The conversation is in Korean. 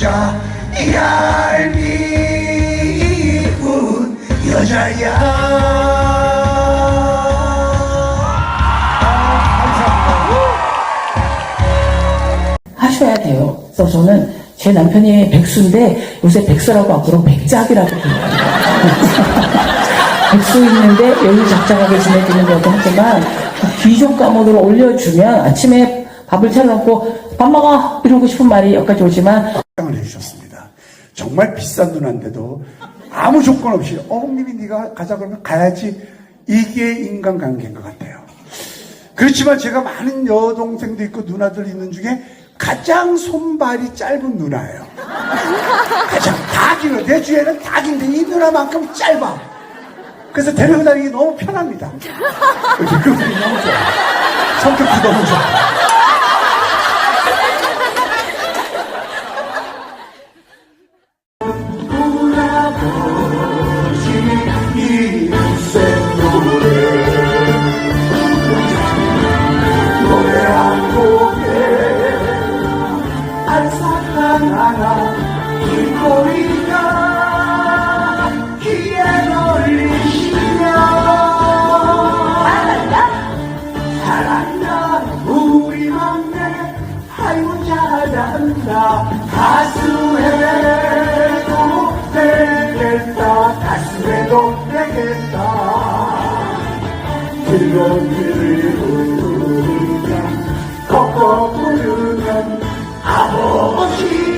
여자 얄미운 여자야 하셔야 돼요. 그래서 저는 제 남편이 백수인데 요새 백수라고 안 그러고 백작이라고 불러요. 백수 있는데 여유 작작하게 지내주는 것도 하지만 귀좀 까먹으로 올려주면 아침에 밥을 차려놓고 밥 먹어 이러고 싶은 말이 여기까지 오지만 상을 해주셨습니다. 정말 비싼 누나인데도 아무 조건 없이 어머님이 네가 가자 그러면 가야지 이게 인간관계인 것 같아요. 그렇지만 제가 많은 여동생도 있고 누나들 있는 중에 가장 손발이 짧은 누나예요. 가장 다 길어. 내 주위에는 다 긴데 이 누나만큼 짧아. 그래서 데리고 다니기 너무 편합니다. 그분이 너무 좋아. 성격도 너무 좋아. 우리 된다 다수해도 되겠다. 다수해도 되겠다. 이런 일을 우리가 걷고 부르면 아버지